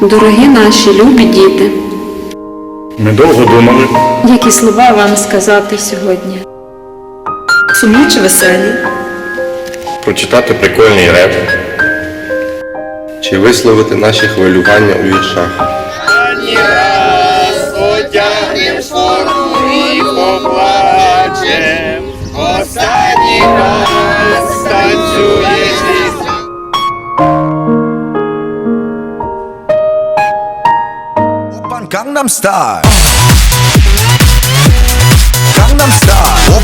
Дорогі наші любі діти, Ми довго думали. які слова вам сказати сьогодні? Сумні чи веселі? Прочитати прикольний реп. Чи висловити наші хвилювання у віршах? Потягнем штору і поплачем. Останній раз танцюєш Gangnam Style. Gangnam Style. Op,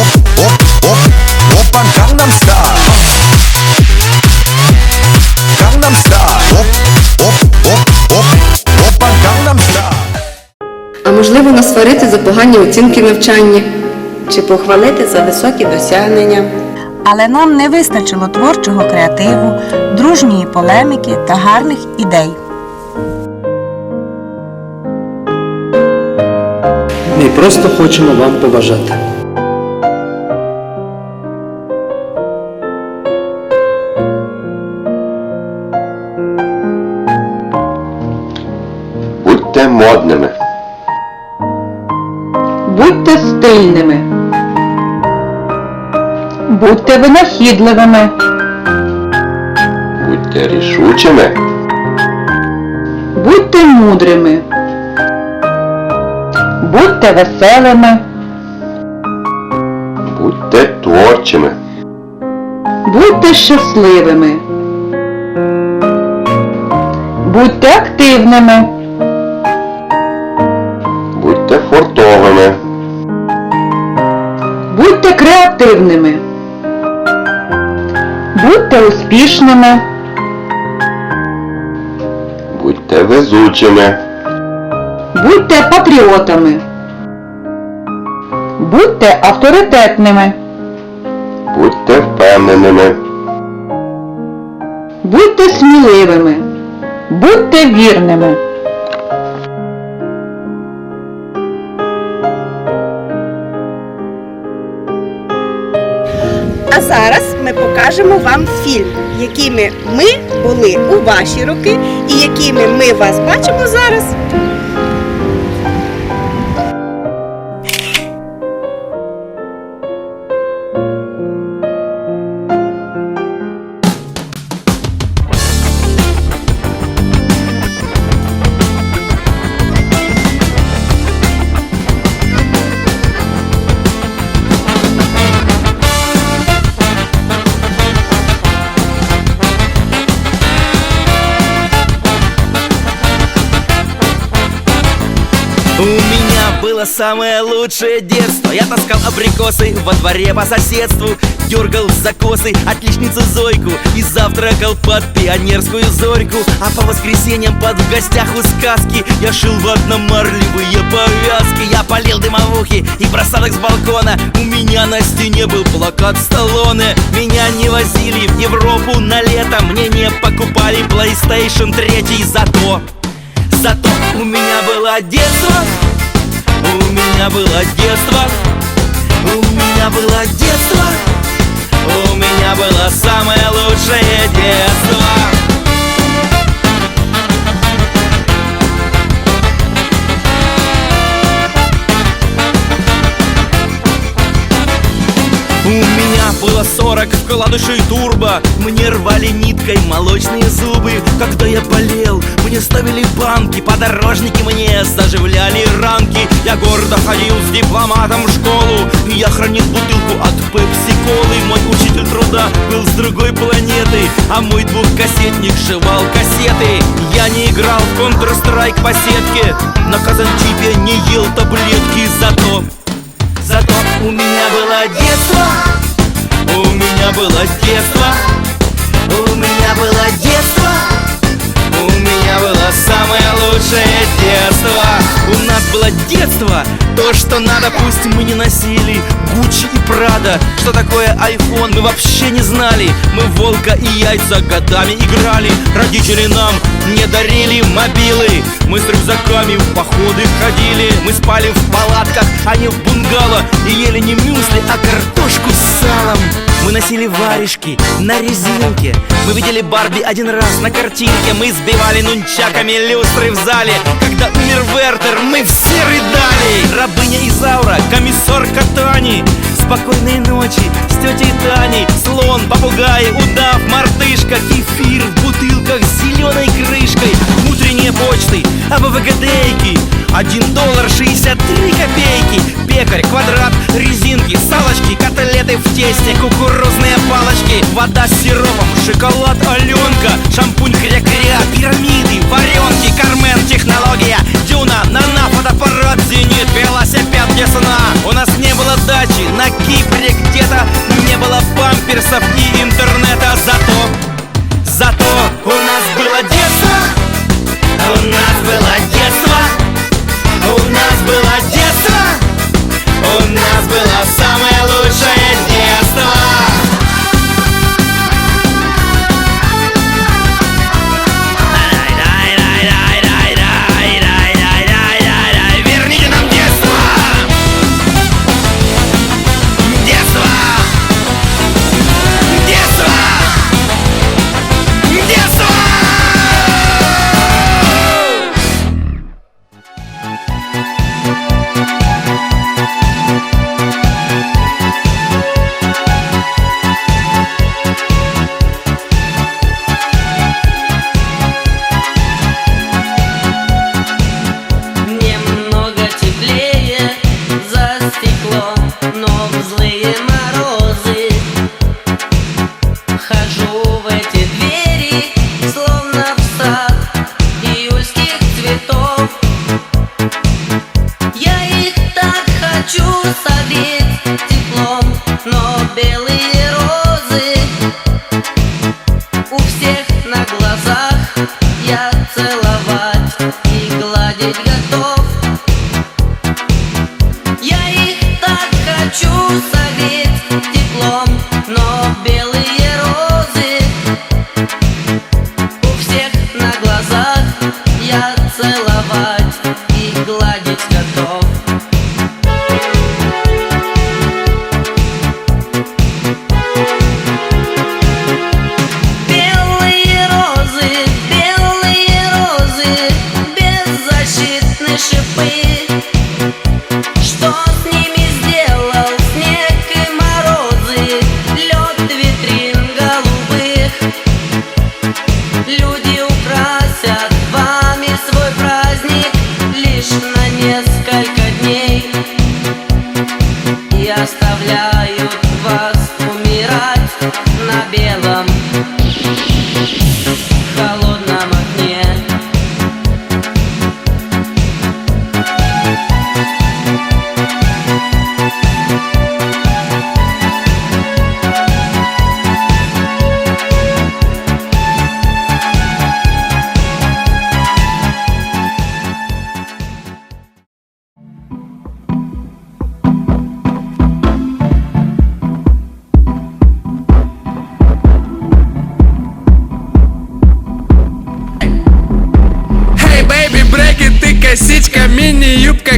op, op, op. Oppan Gangnam Style. Gangnam Style. Op, op, op, op. Oppan Gangnam Style. А можливо нас за погані оцінки навчання чи похвалити за високі досягнення. Але нам не вистачило творчого креативу, дружньої полеміки та гарних ідей. Ми просто хочемо вам побажати. Будьте модними. Будьте стильними. Будьте винахідливими. Будьте рішучими. Будьте мудрими. Будьте веселими. Будьте творчими. Будьте щасливими. Будьте активними. Будьте фортовими. Будьте креативними. Будьте успішними. Будьте везучими. Будьте патріотами. Будьте авторитетними. Будьте впевненими. Будьте сміливими. Будьте вірними. А зараз ми покажемо вам фільм, якими ми були у ваші роки і якими ми вас бачимо зараз. У меня было самое лучшее детство. Я таскал абрикосы во дворе по соседству Дергал за косы отличницу Зойку И завтракал под пионерскую зорьку. А по воскресеньям под в гостях у сказки Я шил ватно-марлевые повязки. Я полил дымовухи и бросал их с балкона. У меня на стене был плакат Сталлоне. Меня не возили в Европу на лето Мне не покупали PlayStation 3 Зато Зато у меня было детство У меня было детство У меня было детство У меня было самое лучшее детство Меня было 40 вкладышей турбо. Мне рвали ниткой молочные зубы. Когда я болел, мне ставили банки Подорожники мне заживляли ранки. Я гордо ходил с дипломатом в школу. Я хранил бутылку от пепси-колы. Мой учитель труда был с другой планеты А мой двухкассетник жевал кассеты. Я не играл в Counter-Strike по сетке. На казанчипе не ел таблетки Зато Зато у меня было детство. У меня было детство. У меня было детство. У меня было самое лучшее детство. У нас было детство То, что надо, пусть мы не носили Гуччи и Прада. Что такое iPhone, мы вообще не знали. Мы волка и яйца годами играли. Родители нам мне дарили мобилы. Мы с рюкзаками в походы ходили. Мы спали в палатках, а не в бунгало. И ели не мюсли, а картошку с салом. Мы носили варежки на резинке. Мы видели Барби один раз на картинке. Мы сбивали нунчаками люстры в зале Когда умер Вертер, мы все рыдали. Рабыня Изаура, комиссар Катани. Спокойной ночи с тетей Таней. Слон, попугай, удав, мартышка. Кефир в бутылках с зеленой крышкой. Утренние почты, АБВГДейки. Один доллар шестьдесят три копейки. Пекарь, квадрат, резинки, салочки Котлеты в тесте, кукурузные палочки. Вода с сиропом, шоколад Аленка. Шампунь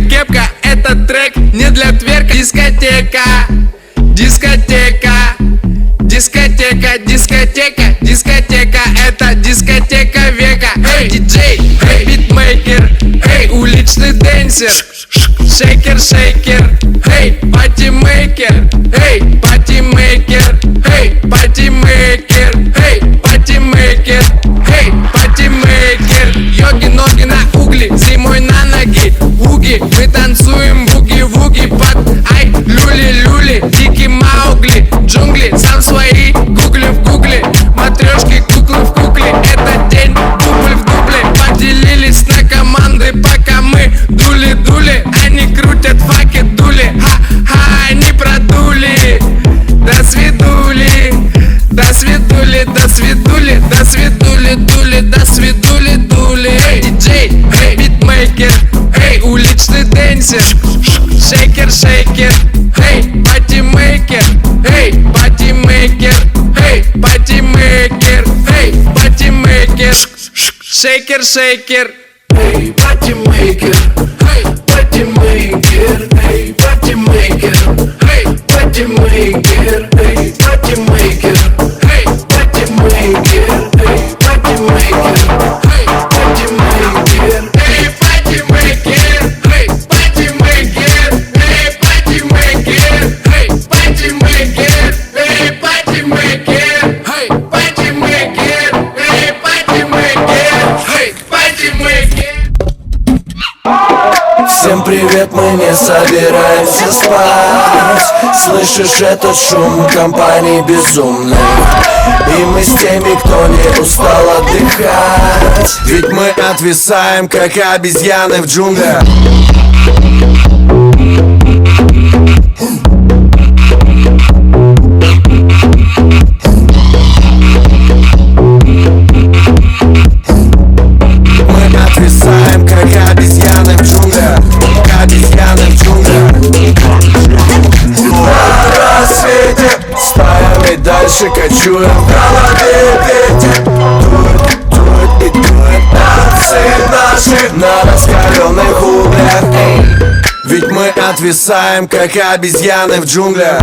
кепка Этот трек не для тверка. Дискотека, дискотека Дискотека, дискотека, дискотека Это дискотека века. Эй, диджей, эй, битмейкер Эй, уличный дэнсер. Шейкер, шейкер Эй, патимейкер Эй, патимейкер Эй, патимейкер Эй, патимейкер Эй, патимейкер. Йоги, ноги на ноги Уги, мы танцуем буги-вуги Под ай, люли-люли Дикий Маугли Джунгли, Каждый денсер Шейкер, шейкер Эй, батимейкер Эй, батимейкер Эй, батимейкер Эй, батимейкер Шейкер, шейкер Эй, батимейкер Эй, батимейкер Эй, батимейкер Эй, батимейкер Эй, батимейкер Эй, батимейкер не собираемся спать. Слышишь этот шум компании безумных? И мы с теми, кто не устал отдыхать. Ведь мы отвисаем, как обезьяны в джунглях дальше кочуем В голове ветер Дует, дует и дует Нации наши На раскаленных углях Ведь мы отвисаем, как обезьяны в джунглях